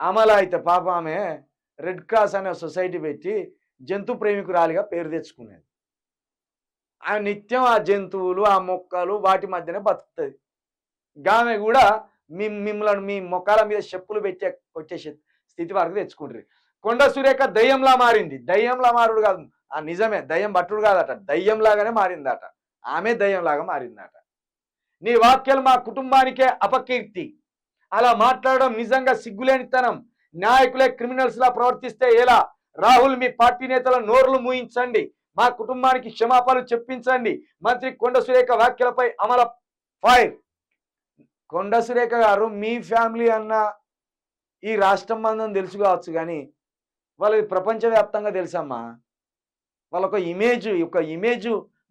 అమల అయితే పాప ఆమె రెడ్ క్రాస్ అనే సొసైటీ పెట్టి జంతు ప్రేమికురాలిగా పేరు తెచ్చుకునేది. ఆ నిత్యం ఆ జంతువులు ఆ మొక్కలు వాటి మధ్యనే బతుకుతుంది. గామె కూడా మీ మిమ్మల్ని మీ మొక్కల మీద చెప్పులు పెట్టే కొట్టేసే స్థితి వరకు తెచ్చుకుంటారు కొండ సురేఖ దయ్యంలా మారింది. దయ్యంలా మారుడు కాదు. ఆ నిజమే దయ్యం భట్టుడు కాదట. దయ్యంలాగానే మారిందట. ఆమె దయ్యంలాగా మారిందట. నీ వాక్యాలు మా కుటుంబానికే అపకీర్తి. అలా మాట్లాడడం నిజంగా సిగ్గులేనితనం. నాయకులే క్రిమినల్స్ లా ప్రవర్తిస్తే ఎలా? రాహుల్ మీ పార్టీ నేతల నోర్లు మూయించండి. మా కుటుంబానికి క్షమాపణలు చెప్పించండి. మంత్రి కొండ సురేఖ వ్యాఖ్యలపై అమల ఫైర్. కొండ సురేఖ గారు మీ ఫ్యామిలీ అన్న ఈ రాష్ట్రం మందని తెలుసు కావచ్చు కానీ వాళ్ళకి ప్రపంచవ్యాప్తంగా తెలుసమ్మా. వాళ్ళొక ఇమేజ్ ఒక ఇమేజ్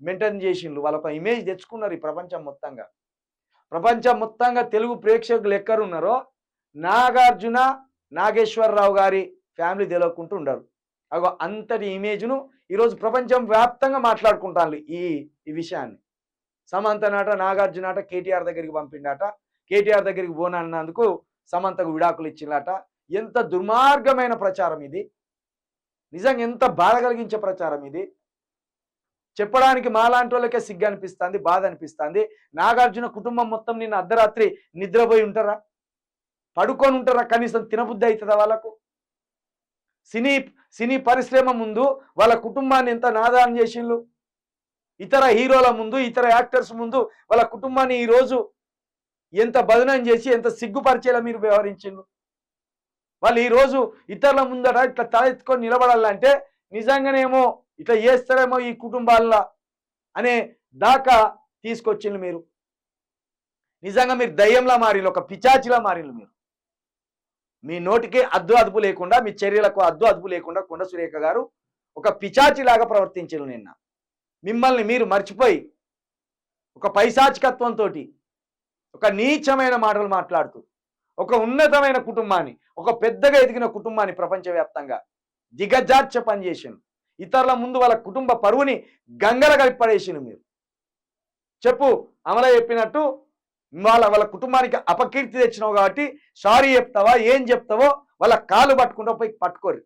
మెయింటైన్ చేసిండ్రు. వాళ్ళొక ఇమేజ్ తెచ్చుకున్నారు ఈ ప్రపంచం మొత్తంగా. ప్రపంచం మొత్తంగా తెలుగు ప్రేక్షకులు ఎక్కడున్నారో నాగార్జున నాగేశ్వరరావు గారి ఫ్యామిలీ తెలియకుంటూ ఉండరు. అగో అంతటి ఇమేజ్ను ఈరోజు ప్రపంచం వ్యాప్తంగా మాట్లాడుకుంటాను ఈ ఈ విషయాన్ని. సమంత నాట నాగార్జున ఆట కేటీఆర్ దగ్గరికి పంపిండాట కేటీఆర్ దగ్గరికి పోనన్నందుకు సమంతకు విడాకులు ఇచ్చిందట ఎంత దుర్మార్గమైన ప్రచారం ఇది. నిజంగా ఎంత బాధ కలిగించే ప్రచారం ఇది. చెప్పడానికి మాలాంటి వాళ్ళకే సిగ్గు అనిపిస్తుంది బాధ అనిపిస్తుంది నాగార్జున కుటుంబం మొత్తం నిన్న అర్ధరాత్రి నిద్రపోయి ఉంటారా? పడుకొని ఉంటారా? కనీసం తినబుద్ధి అవుతుందా వాళ్ళకు? సినీ సినీ పరిశ్రమ ముందు వాళ్ళ కుటుంబాన్ని ఎంత నాదానం చేసిండ్రు ఇతర హీరోల ముందు ఇతర యాక్టర్స్ ముందు వాళ్ళ కుటుంబాన్ని ఈరోజు ఎంత బదనం చేసి ఎంత సిగ్గుపరిచేలా మీరు వ్యవహరించిండ్రు? వాళ్ళు ఈరోజు ఇతరుల ముందట ఇట్లా తలెత్తుకొని నిలబడాలంటే నిజంగానేమో ఇట్లా చేస్తారేమో ఈ కుటుంబాల్లో అనే దాకా తీసుకొచ్చిండ్రు మీరు. నిజంగా మీరు దయ్యంలా మారిలు ఒక పిచాచిలా మారిలు మీరు. మీ నోటికి అద్దు అదుపు లేకుండా మీ చర్యలకు అద్దు అదుపు లేకుండా కొండ సురేఖ గారు ఒక పిచాచిలాగా ప్రవర్తించారు నిన్న. మిమ్మల్ని మీరు మర్చిపోయి ఒక పైశాచికత్వంతో ఒక నీచమైన మాటలు మాట్లాడుతూ ఒక ఉన్నతమైన కుటుంబాన్ని ఒక పెద్దగా ఎదిగిన కుటుంబాన్ని ప్రపంచవ్యాప్తంగా దిగజార్చ పనిచేసిండు ఇతరుల ముందు వాళ్ళ కుటుంబ పరువుని గంగల కలిపి మీరు. చెప్పు అమల చెప్పినట్టు వాళ్ళ వాళ్ళ కుటుంబానికి అపకీర్తి తెచ్చినావు కాబట్టి సారీ చెప్తావా ఏం చెప్తావో వాళ్ళ కాలు పట్టుకుంటూ పోయి పట్టుకోరు.